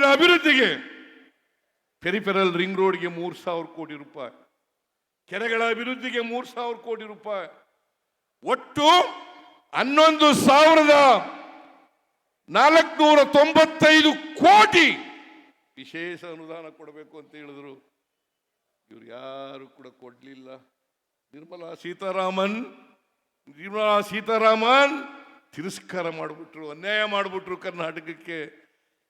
ಬೆಂಗಳೂರಿನ ಅಭಿವೃದ್ಧಿಗೆ. Peripheral ring ರೋಡ್ಗೆ ಮೂರು ಸಾವಿರ ಕೋಟಿ ರೂಪಾಯಿ. ಕೆರೆಗಳ ಅಭಿವೃದ್ಧಿಗೆ ಮೂರು ಸಾವಿರ ಕೋಟಿ ರೂಪಾಯಿ. ಒಟ್ಟು ಹನ್ನೊಂದು ಸಾವಿರದ ನಾಲ್ಕುನೂರ ತೊಂಬತ್ತೈದು ಕೋಟಿ ವಿಶೇಷ ಅನುದಾನ ಕೊಡಬೇಕು ಅಂತ ಹೇಳಿದ್ರು. ಇವ್ರು ಯಾರು ಕೂಡ ಕೊಡ್ಲಿಲ್ಲ. ನಿರ್ಮಲಾ ಸೀತಾರಾಮನ್ ನಿರ್ಮಲಾ ಸೀತಾರಾಮನ್ ತಿರಸ್ಕಾರ ಮಾಡಿಬಿಟ್ರು, ಅನ್ಯಾಯ ಮಾಡಿಬಿಟ್ರು ಕರ್ನಾಟಕಕ್ಕೆ.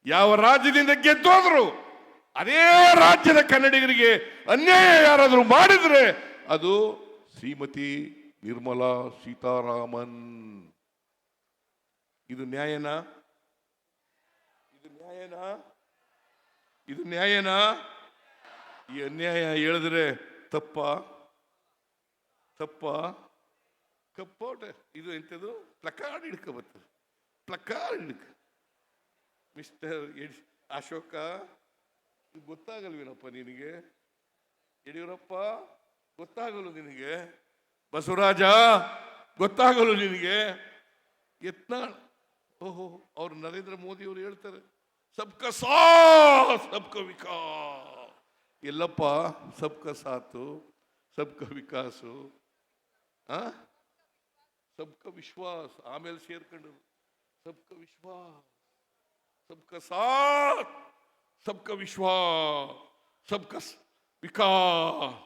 ಯಾವ ರಾಜ್ಯದಿಂದ ಗೆದ್ದೋದ್ರು, ಅದೇ ರಾಜ್ಯದ ಕನ್ನಡಿಗರಿಗೆ ಅನ್ಯಾಯ ಯಾರಾದರೂ ಮಾಡಿದ್ರೆ ಅದು ಶ್ರೀಮತಿ ನಿರ್ಮಲಾ ಸೀತಾರಾಮನ್. ಇದು ನ್ಯಾಯನಾ? ಇದು ನ್ಯಾಯನಾ? ಇದು ನ್ಯಾಯನಾ? ಈ ಅನ್ಯಾಯ ಹೇಳಿದ್ರೆ ತಪ್ಪ? ತಪ್ಪ? ಕಪ್ಪೋಟ ಇದು ಎಂಥದ್ದು? ಪ್ಲಕಾರ್ಡ್ ಹಿಡ್ಕೊ ಬರ್ತದೆ. ಪ್ಲಕಾರ್ಡ್ ಹಿಡ್ಕ. ಮಿಸ್ಟರ್ ಯಡ್- ಅಶೋಕ ಗೊತ್ತಾಗಲ್ವೇನಪ್ಪ ನಿನಗೆ? ಯಡಿಯೂರಪ್ಪ ಗೊತ್ತಾಗಲು ನಿನಗೆ? ಬಸವರಾಜ ಗೊತ್ತಾಗಲು ನಿನಗೆ? ಯತ್ನಾಳ್ ಓಹೋ, ಅವ್ರು ನರೇಂದ್ರ ಮೋದಿ ಅವರು ಹೇಳ್ತಾರೆ, ಸಬ್ಕ ಸಾ ಸಬ್ಕ ವಿಕಾಸ್. ಎಲ್ಲಪ್ಪ, ಸಬ್ಕ ಸಾತು, ಸಬ್ಕ ವಿಕಾಸು, ಆ? ಸಬ್ಕ ವಿಶ್ವಾಸ್, ಆಮೇಲೆ ಸೇರ್ಕೊಂಡ್ರು, ಸಬ್ಕ ವಿಶ್ವಾಸ್. ಸಬ್ಕ ಸಾಥ್, ಸಬ್ಕ ವಿಶ್ವಾಸ್, ಸಬ್ಕ ವಿಕಾಸ್.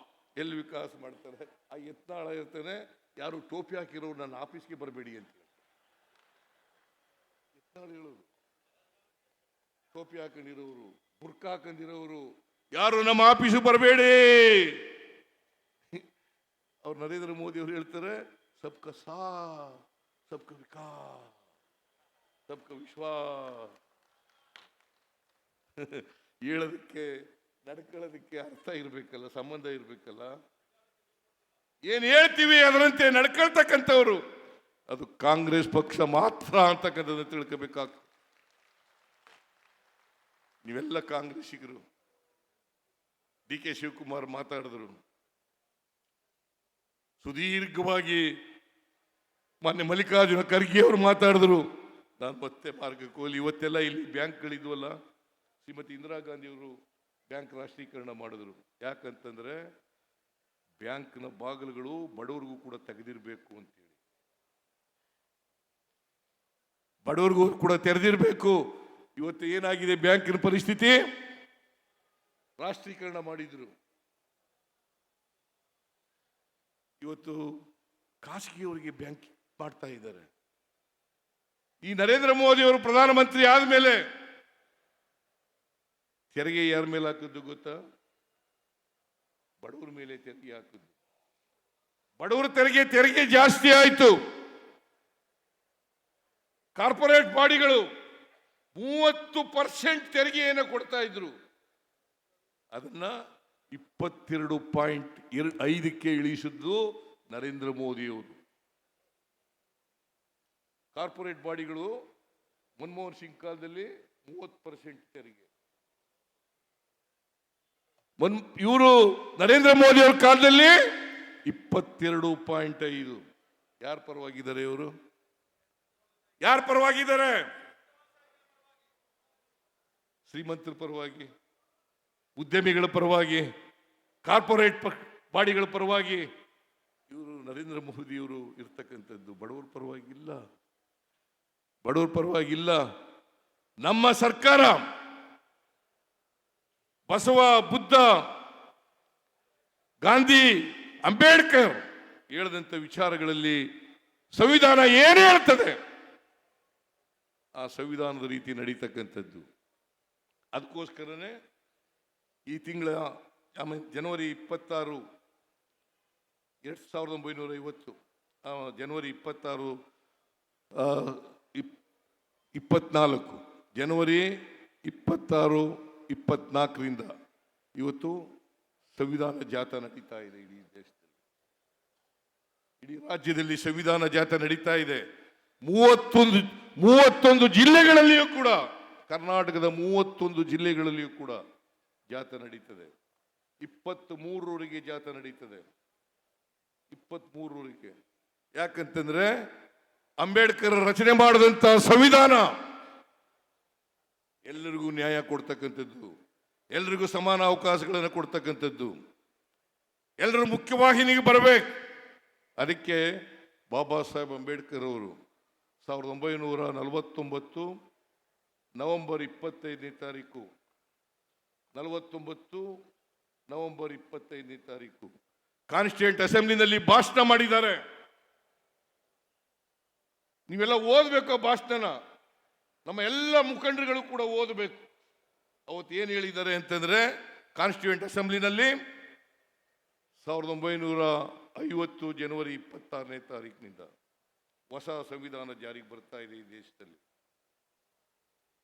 ಎಲ್ಲಿ ವಿಕಾಸ ಮಾಡ್ತಾರೆ? ಆ ಎತ್ತಾಳ ಇರ್ತಾನೆ, ಯಾರು ಟೋಪಿ ಹಾಕಿರೋ ನನ್ನ ಆಫೀಸ್ಗೆ ಬರಬೇಡಿ ಅಂತ ಎತ್ತಾಳ ಹೇಳೋರು. ಟೋಪಿ ಹಾಕೊಂಡಿರೋರು, ಬುರ್ಕ ಹಾಕೊಂಡಿರೋರು, ಯಾರು ನಮ್ಮ ಆಫೀಸು ಬರಬೇಡಿ. ಅವ್ರು ನರೇಂದ್ರ ಮೋದಿ ಅವರು ಹೇಳ್ತಾರೆ, ಸಬ್ಕ ಸಾ ಸಬ್ಕ ವಿಕಾಸ್, ಸಬ್ಕ ವಿಶ್ವಾಸ್. ಹೇಳೋದಕ್ಕೆ, ನಡ್ಕೊಳ್ಳೋದಕ್ಕೆ ಅರ್ಥ ಇರಬೇಕಲ್ಲ, ಸಂಬಂಧ ಇರಬೇಕಲ್ಲ? ಏನು ಹೇಳ್ತೀವಿ ಅದರಂತೆ ನಡ್ಕೊಳ್ತಕ್ಕಂಥವ್ರು? ಅದು ಕಾಂಗ್ರೆಸ್ ಪಕ್ಷ ಮಾತ್ರ ಅಂತಕ್ಕಂಥದ್ದು ತಿಳ್ಕೋಬೇಕಾಗ್ತದೆ. ನೀವೆಲ್ಲ ಕಾಂಗ್ರೆಸ್ಸಿಗರು. ಡಿ ಕೆ ಶಿವಕುಮಾರ್ ಮಾತಾಡಿದ್ರು. ಸುದೀರ್ಘವಾಗಿ ಮಾನ್ಯ ಮಲ್ಲಿಕಾರ್ಜುನ ಖರ್ಗೆ ಅವರು ಮಾತಾಡಿದ್ರು. ನಾನು ಮತ್ತೆ ಮಾರ್ಗಕ್ಕೆ ಕೋಲಿ ಇವತ್ತೆಲ್ಲ ಇಲ್ಲಿ ಬ್ಯಾಂಕ್ಗಳಿದ್ವಲ್ಲ? ಶ್ರೀಮತಿ ಇಂದಿರಾ ಗಾಂಧಿಯವರು ಬ್ಯಾಂಕ್ ರಾಷ್ಟ್ರೀಕರಣ ಮಾಡಿದ್ರು. ಯಾಕಂತಂದ್ರೆ ಬ್ಯಾಂಕ್ನ ಬಾಗಿಲುಗಳು ಬಡವರಿಗೂ ಕೂಡ ತೆಗೆದಿರಬೇಕು ಅಂತೇಳಿ. ಬಡವರಿಗೂ ಕೂಡ ತೆರೆದಿರಬೇಕು. ಇವತ್ತು ಏನಾಗಿದೆ ಬ್ಯಾಂಕಿನ ಪರಿಸ್ಥಿತಿ? ರಾಷ್ಟ್ರೀಕರಣ ಮಾಡಿದ್ರು. ಇವತ್ತು ಖಾಸಗಿಯವರಿಗೆ ಬ್ಯಾಂಕ್ ಮಾಡ್ತಾ ಇದ್ದಾರೆ. ಈ ನರೇಂದ್ರ ಮೋದಿ ಅವರು ಪ್ರಧಾನಮಂತ್ರಿ ಆದ್ಮೇಲೆ ತೆರಿಗೆ ಯಾರ ಮೇಲೆ ಹಾಕಿದ್ದು ಗೊತ್ತಾ? ಬಡವ್ರ ಮೇಲೆ ತೆರಿಗೆ ಹಾಕಿದ್ದು ಬಡವರ ತೆರಿಗೆ ತೆರಿಗೆ ಜಾಸ್ತಿ ಆಯಿತು. ಕಾರ್ಪೊರೇಟ್ ಬಾಡಿಗಳು ಮೂವತ್ತು ಪರ್ಸೆಂಟ್ ತೆರಿಗೆಯನ್ನು ಕೊಡ್ತಾ ಇದ್ರು. ಅದನ್ನ ಇಪ್ಪತ್ತೆರಡು ಪಾಯಿಂಟ್ ಐದಕ್ಕೆ ಇಳಿಸಿದ್ದು ನರೇಂದ್ರ ಮೋದಿಯವರು ಕಾರ್ಪೊರೇಟ್ ಬಾಡಿಗಳು ಮನಮೋಹನ್ ಸಿಂಗ್ ಕಾಲದಲ್ಲಿ ಮೂವತ್ತು ಪರ್ಸೆಂಟ್ ತೆರಿಗೆ. ಇವರು ನರೇಂದ್ರ ಮೋದಿ ಅವರ ಕಾಲದಲ್ಲಿ ಇಪ್ಪತ್ತೆರಡು ಪಾಯಿಂಟ್ ಐದು. ಯಾರ ಪರವಾಗಿದ್ದಾರೆ ಇವರು? ಯಾರ ಪರವಾಗಿದ್ದಾರೆ? ಶ್ರೀಮಂತರ ಪರವಾಗಿ, ಉದ್ಯಮಿಗಳ ಪರವಾಗಿ, ಕಾರ್ಪೊರೇಟ್ ಬಾಡಿಗಳ ಪರವಾಗಿ ಇವರು ನರೇಂದ್ರ ಮೋದಿ ಇವರು ಇರ್ತಕ್ಕಂಥದ್ದು ಬಡವರ ಪರವಾಗಿಲ್ಲ. ಬಡವರ ಪರವಾಗಿಲ್ಲ. ನಮ್ಮ ಸರ್ಕಾರ ಬಸವ, ಬುದ್ಧ, ಗಾಂಧಿ, ಅಂಬೇಡ್ಕರ್ ಹೇಳಿದಂಥ ವಿಚಾರಗಳಲ್ಲಿ ಸಂವಿಧಾನ ಏನು ಹೇಳ್ತದೆ, ಆ ಸಂವಿಧಾನದ ರೀತಿ ನಡೀತಕ್ಕಂಥದ್ದು. ಅದಕ್ಕೋಸ್ಕರನೇ ಈ ತಿಂಗಳ ಜನವರಿ ಇಪ್ಪತ್ತಾರು, ಎರಡು ಸಾವಿರದ ಒಂಬೈನೂರ ಐವತ್ತು ಜನವರಿ ಇಪ್ಪತ್ತಾರು ಇಪ್- ಇಪ್ಪತ್ನಾಲ್ಕು, ಜನವರಿ ಇಪ್ಪತ್ತಾರು ಇಪ್ಪತ್ನಾಲ್ಕರಿಂದ ಇವತ್ತು ಸಂವಿಧಾನ ಜಾಥಾ ನಡೀತಾ ಇದೆ ಇಡೀ ದೇಶದಲ್ಲಿ. ಇಡೀ ರಾಜ್ಯದಲ್ಲಿ ಸಂವಿಧಾನ ಜಾಥಾ ನಡೀತಾ ಇದೆ. ಮೂವತ್ತೊಂದು ಮೂವತ್ತೊಂದು ಜಿಲ್ಲೆಗಳಲ್ಲಿಯೂ ಕೂಡ, ಕರ್ನಾಟಕದ ಮೂವತ್ತೊಂದು ಜಿಲ್ಲೆಗಳಲ್ಲಿಯೂ ಕೂಡ ಜಾಥಾ ನಡೀತದೆ. ಇಪ್ಪತ್ತ್ ಮೂರರವರೆಗೆ ಜಾಥಾ ನಡೀತದೆ. ಇಪ್ಪತ್ತ್ ಮೂರರವರೆಗೆ ಯಾಕಂತಂದ್ರೆ ಅಂಬೇಡ್ಕರ್ ರಚನೆ ಮಾಡಿದಂತಹ ಸಂವಿಧಾನ ಎಲ್ಲರಿಗೂ ನ್ಯಾಯ ಕೊಡ್ತಕ್ಕಂಥದ್ದು, ಎಲ್ರಿಗೂ ಸಮಾನ ಅವಕಾಶಗಳನ್ನು ಕೊಡ್ತಕ್ಕಂಥದ್ದು. ಎಲ್ಲರೂ ಮುಖ್ಯವಾಹಿನಿಗೆ ಬರಬೇಕು. ಅದಕ್ಕೆ ಬಾಬಾ ಸಾಹೇಬ್ ಅಂಬೇಡ್ಕರ್ ಅವರು ಸಾವಿರದ ಒಂಬೈನೂರ ನಲವತ್ತೊಂಬತ್ತು ನವೆಂಬರ್ ಇಪ್ಪತ್ತೈದನೇ ತಾರೀಕು, ನಲವತ್ತೊಂಬತ್ತು ನವೆಂಬರ್ ಇಪ್ಪತ್ತೈದನೇ ತಾರೀಕು ಕಾನ್ಸ್ಟಿಟ್ಯೂಂಟ್ ಅಸೆಂಬ್ಲಿನಲ್ಲಿ ಭಾಷಣ ಮಾಡಿದ್ದಾರೆ. ನೀವೆಲ್ಲ ಓದಬೇಕು ಭಾಷಣನ? ನಮ್ಮ ಎಲ್ಲ ಮುಖಂಡರುಗಳು ಕೂಡ ಓದಬೇಕು. ಅವತ್ತು ಏನು ಹೇಳಿದ್ದಾರೆ ಅಂತಂದ್ರೆ ಕಾನ್ಸ್ಟಿಟ್ಯೂಂಟ್ ಅಸೆಂಬ್ಲಿನಲ್ಲಿ ಸಾವಿರದ ಒಂಬೈನೂರ ಐವತ್ತು ಜನವರಿ ಇಪ್ಪತ್ತಾರನೇ ತಾರೀಕಿನಿಂದ ಹೊಸ ಸಂವಿಧಾನ ಜಾರಿಗೆ ಬರ್ತಾ ಇದೆ ಈ ದೇಶದಲ್ಲಿ.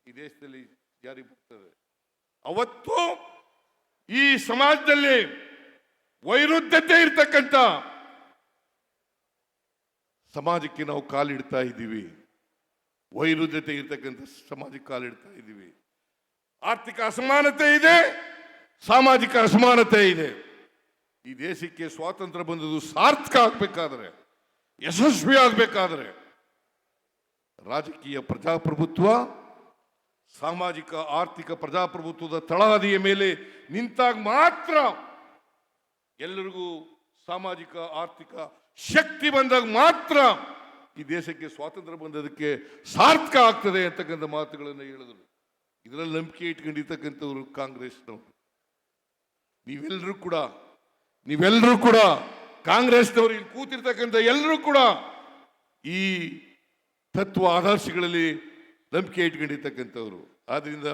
ಈ ದೇಶದಲ್ಲಿ ಜಾರಿ ಬರ್ತದೆ. ಅವತ್ತು ಈ ಸಮಾಜದಲ್ಲಿ ವೈರುದ್ಧತೆ ಇರ್ತಕ್ಕಂಥ ಸಮಾಜಕ್ಕೆ ನಾವು ಕಾಲಿಡ್ತಾ ಇದ್ದೀವಿ. ವೈರುಧ್ಯತೆ ಇರತಕ್ಕಂಥ ಸಮಾಜಕ್ಕೆ ಕಾಲಿಡ್ತಾ ಇದ್ದೀವಿ. ಆರ್ಥಿಕ ಅಸಮಾನತೆ ಇದೆ, ಸಾಮಾಜಿಕ ಅಸಮಾನತೆ ಇದೆ. ಈ ದೇಶಕ್ಕೆ ಸ್ವಾತಂತ್ರ್ಯ ಬಂದದ್ದು ಸಾರ್ಥಕ ಆಗಬೇಕಾದ್ರೆ, ಯಶಸ್ವಿ ಆಗ್ಬೇಕಾದ್ರೆ ರಾಜಕೀಯ ಪ್ರಜಾಪ್ರಭುತ್ವ, ಸಾಮಾಜಿಕ ಆರ್ಥಿಕ ಪ್ರಜಾಪ್ರಭುತ್ವದ ತಳಹದಿಯ ಮೇಲೆ ನಿಂತಾಗ ಮಾತ್ರ ಎಲ್ಲರಿಗೂ ಸಾಮಾಜಿಕ ಆರ್ಥಿಕ ಶಕ್ತಿ ಬಂದಾಗ ಮಾತ್ರ ಈ ದೇಶಕ್ಕೆ ಸ್ವಾತಂತ್ರ್ಯ ಬಂದದಕ್ಕೆ ಸಾರ್ಥಕ ಆಗ್ತದೆ ಅಂತಕ್ಕಂಥ ಮಾತುಗಳನ್ನು ಹೇಳಿದರು. ಇದರಲ್ಲಿ ನಂಬಿಕೆ ಇಟ್ಕೊಂಡಿರ್ತಕ್ಕಂಥವ್ರು ಕಾಂಗ್ರೆಸ್ನವರು. ನೀವೆಲ್ಲರೂ ಕೂಡ ನೀವೆಲ್ಲರೂ ಕೂಡ ಕಾಂಗ್ರೆಸ್ನವರು ಇಲ್ಲಿ ಕೂತಿರ್ತಕ್ಕಂಥ ಎಲ್ಲರೂ ಕೂಡ ಈ ತತ್ವ ಆದರ್ಶಗಳಲ್ಲಿ ನಂಬಿಕೆ ಇಟ್ಕೊಂಡಿರ್ತಕ್ಕಂಥವ್ರು. ಆದ್ದರಿಂದ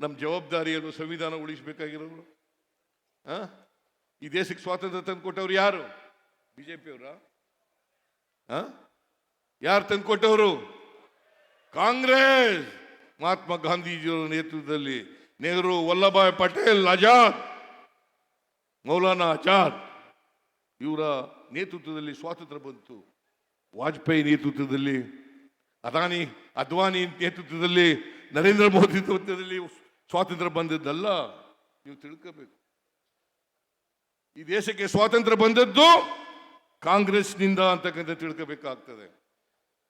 ನಮ್ಮ ಜವಾಬ್ದಾರಿಯನ್ನು ಸಂವಿಧಾನ ಉಳಿಸಬೇಕಾಗಿರೋರು ಆ? ಈ ದೇಶಕ್ಕೆ ಸ್ವಾತಂತ್ರ್ಯ ತಂದು ಕೊಟ್ಟವ್ರು ಯಾರು? ಬಿಜೆಪಿಯವರ? ಯಾರು ತಂದುಕೊಟ್ಟವರು? ಕಾಂಗ್ರೆಸ್. ಮಹಾತ್ಮ ಗಾಂಧೀಜಿಯವರ ನೇತೃತ್ವದಲ್ಲಿ ನೆಹರು ವಲ್ಲಭಾಯ್ ಪಟೇಲ್ ಆಜಾದ್ ಮೌಲಾನಾ ಆಜಾದ್ ಇವರ ನೇತೃತ್ವದಲ್ಲಿ ಸ್ವಾತಂತ್ರ್ಯ ಬಂತು. ವಾಜಪೇಯಿ ನೇತೃತ್ವದಲ್ಲಿ, ಅದಾನಿ, ಅದ್ವಾನಿ ನೇತೃತ್ವದಲ್ಲಿ, ನರೇಂದ್ರ ಮೋದಿ ನೇತೃತ್ವದಲ್ಲಿ ಸ್ವಾತಂತ್ರ್ಯ ಬಂದದ್ದಲ್ಲ. ನೀವು ತಿಳ್ಕೋಬೇಕು. ಈ ದೇಶಕ್ಕೆ ಸ್ವಾತಂತ್ರ್ಯ ಬಂದದ್ದು ಕಾಂಗ್ರೆಸ್ನಿಂದ ಅಂತಕ್ಕಂಥ ತಿಳ್ಕೋಬೇಕಾಗ್ತದೆ.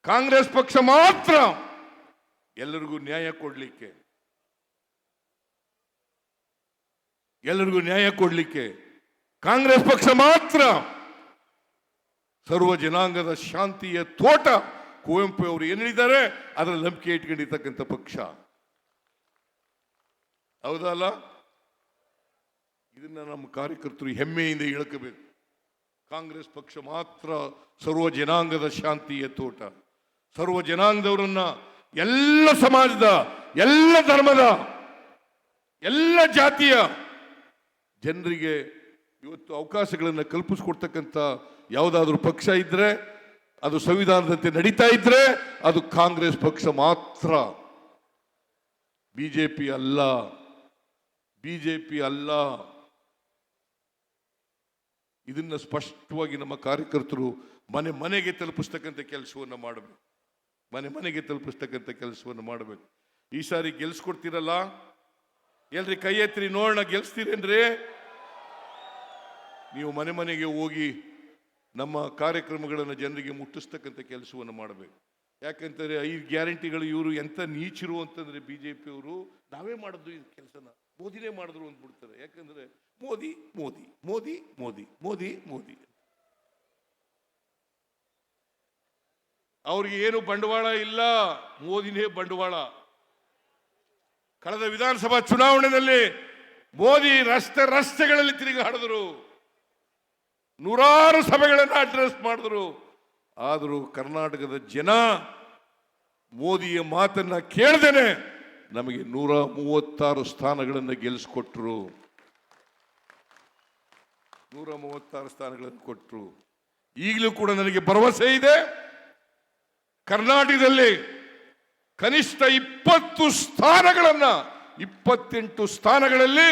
ಕಾಂಗ್ರೆಸ್ ಪಕ್ಷ ಮಾತ್ರ ಎಲ್ಲರಿಗೂ ನ್ಯಾಯ ಕೊಡಲಿಕ್ಕೆ, ಎಲ್ಲರಿಗೂ ನ್ಯಾಯ ಕೊಡಲಿಕ್ಕೆ ಕಾಂಗ್ರೆಸ್ ಪಕ್ಷ ಮಾತ್ರ ಸರ್ವ ಜನಾಂಗದ ಶಾಂತಿಯ ತೋಟ ಕುವೆಂಪು ಅವರು ಏನು ಹೇಳಿದ್ದಾರೆ? ಅದರ ನಂಬಿಕೆ ಇಟ್ಕೊಂಡಿರ್ತಕ್ಕಂಥ ಪಕ್ಷ. ಹೌದಲ್ಲ ಇದನ್ನ ನಮ್ಮ ಕಾರ್ಯಕರ್ತರು ಹೆಮ್ಮೆಯಿಂದ ಹೇಳ್ಕೋಬೇಕು. ಕಾಂಗ್ರೆಸ್ ಪಕ್ಷ ಮಾತ್ರ ಸರ್ವ ಜನಾಂಗದ ಶಾಂತಿಯ ತೋಟ. ಸರ್ವ ಜನಾಂಗದವರನ್ನ ಎಲ್ಲ ಸಮಾಜದ, ಎಲ್ಲ ಧರ್ಮದ, ಎಲ್ಲ ಜಾತಿಯ ಜನರಿಗೆ ಇವತ್ತು ಅವಕಾಶಗಳನ್ನು ಕಲ್ಪಿಸ್ಕೊಡ್ತಕ್ಕಂಥ ಯಾವುದಾದ್ರೂ ಪಕ್ಷ ಇದ್ರೆ, ಅದು ಸಂವಿಧಾನದಂತೆ ನಡೀತಾ ಇದ್ರೆ, ಅದು ಕಾಂಗ್ರೆಸ್ ಪಕ್ಷ ಮಾತ್ರ. ಬಿಜೆಪಿ ಅಲ್ಲ. ಬಿಜೆಪಿ ಅಲ್ಲ. ಇದನ್ನ ಸ್ಪಷ್ಟವಾಗಿ ನಮ್ಮ ಕಾರ್ಯಕರ್ತರು ಮನೆ ಮನೆಗೆ ತಲುಪಿಸ್ತಕ್ಕಂಥ ಕೆಲಸವನ್ನು ಮಾಡಬೇಕು. ಮನೆ ಮನೆಗೆ ತಲುಪಿಸ್ತಕ್ಕಂಥ ಕೆಲಸವನ್ನು ಮಾಡಬೇಕು. ಈ ಸಾರಿ ಗೆಲ್ಸ್ಕೊಡ್ತೀರಲ್ಲ? ಎಲ್ರಿ ಕೈ ಎತ್ತಿರಿ ನೋಡೋಣ, ಗೆಲ್ಸ್ತೀರೇನ್ರಿ? ನೀವು ಮನೆ ಮನೆಗೆ ಹೋಗಿ ನಮ್ಮ ಕಾರ್ಯಕ್ರಮಗಳನ್ನು ಜನರಿಗೆ ಮುಟ್ಟಿಸ್ತಕ್ಕಂಥ ಕೆಲಸವನ್ನು ಮಾಡಬೇಕು. ಯಾಕಂತಂದರೆ ಐದು ಗ್ಯಾರಂಟಿಗಳು ಇವರು ಎಂತ ಅಂತಂದರೆ ಅಂತಂದ್ರೆ ಜೆ ಅವರು ನಾವೇ ಮಾಡೋದು ಈ ಕೆಲಸನ. ಮೋದಿನೇ ಮಾಡಿದ್ರು ಅಂದ್ಬಿಡ್ತಾರೆ. ಯಾಕಂದ್ರೆ ಮೋದಿ ಮೋದಿ ಮೋದಿ ಮೋದಿ ಮೋದಿ ಮೋದಿ ಅವ್ರಿಗೆ ಏನು ಬಂಡವಾಳ ಇಲ್ಲ. ಮೋದಿನೇ ಬಂಡವಾಳ. ಕಳೆದ ವಿಧಾನಸಭಾ ಚುನಾವಣೆಯಲ್ಲಿ ಮೋದಿ ರಸ್ತೆ ರಸ್ತೆಗಳಲ್ಲಿ ತಿರುಗಾಡಿದ್ರು ನೂರಾರು ಸಭೆಗಳನ್ನು ಅಡ್ರೆಸ್ ಮಾಡಿದ್ರು. ಆದರೂ ಕರ್ನಾಟಕದ ಜನ ಮೋದಿಯ ಮಾತನ್ನ ಕೇಳ್ದೇನೆ ನಮಗೆ ನೂರ ಮೂವತ್ತಾರು ಸ್ಥಾನಗಳನ್ನು ಗೆಲ್ಲಿಸ್ಕೊಟ್ರು ನೂರ ಮೂವತ್ತಾರು ಸ್ಥಾನಗಳನ್ನು ಕೊಟ್ಟರು ಈಗಲೂ ಕೂಡ ನನಗೆ ಭರವಸೆ ಇದೆ. ಕರ್ನಾಟಕದಲ್ಲಿ ಕನಿಷ್ಠ ಇಪ್ಪತ್ತು ಸ್ಥಾನಗಳನ್ನ, ಇಪ್ಪತ್ತೆಂಟು ಸ್ಥಾನಗಳಲ್ಲಿ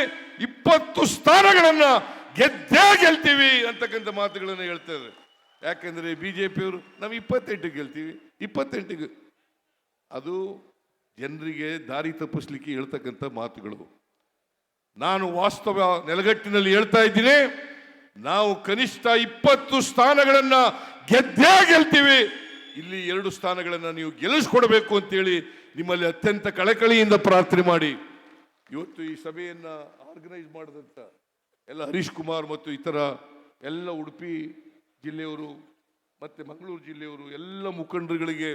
ಇಪ್ಪತ್ತು ಸ್ಥಾನಗಳನ್ನ ಗೆದ್ದೇ ಗೆಲ್ತೀವಿ ಅಂತಕ್ಕಂಥ ಮಾತುಗಳನ್ನು ಹೇಳ್ತಾರೆ ಜೆ ಪಿಯವರು ನಾವು ಇಪ್ಪತ್ತೆಂಟು ಗೆಲ್ತೀವಿ ಇಪ್ಪತ್ತೆಂಟಿಗೆ ಅದು ಜನರಿಗೆ ದಾರಿ ತಪ್ಪಿಸ್ಲಿಕ್ಕೆ ಹೇಳ್ತಕ್ಕಂಥ ಮಾತುಗಳು. ನಾನು ವಾಸ್ತವ ನೆಲಗಟ್ಟಿನಲ್ಲಿ ಹೇಳ್ತಾ ಇದ್ದೀನಿ, ನಾವು ಕನಿಷ್ಠ ಇಪ್ಪತ್ತು ಸ್ಥಾನಗಳನ್ನು ಗೆದ್ದೇ ಗೆಲ್ತೀವಿ ಇಲ್ಲಿ ಎರಡು ಸ್ಥಾನಗಳನ್ನು ನೀವು ಗೆಲ್ಲಿಸ್ಕೊಡ್ಬೇಕು ಅಂತೇಳಿ ನಿಮ್ಮಲ್ಲಿ ಅತ್ಯಂತ ಕಳಕಳಿಯಿಂದ ಪ್ರಾರ್ಥನೆ ಮಾಡಿ. ಇವತ್ತು ಈ ಸಭೆಯನ್ನು ಆರ್ಗನೈಸ್ ಮಾಡಿದಂಥ ಎಲ್ಲ ಹರೀಶ್ ಕುಮಾರ್ ಮತ್ತು ಇತರ ಎಲ್ಲ ಉಡುಪಿ ಜಿಲ್ಲೆಯವರು ಮತ್ತು ಮಂಗಳೂರು ಜಿಲ್ಲೆಯವರು ಎಲ್ಲ ಮುಖಂಡರುಗಳಿಗೆ,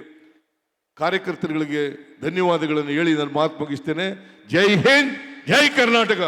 ಕಾರ್ಯಕರ್ತರುಗಳಿಗೆ ಧನ್ಯವಾದಗಳನ್ನು ಹೇಳಿ ನಾನು ಮಾತು ಮುಗಿಸ್ತೇನೆ. ಜೈ ಹಿಂದ್, ಜೈ ಕರ್ನಾಟಕ!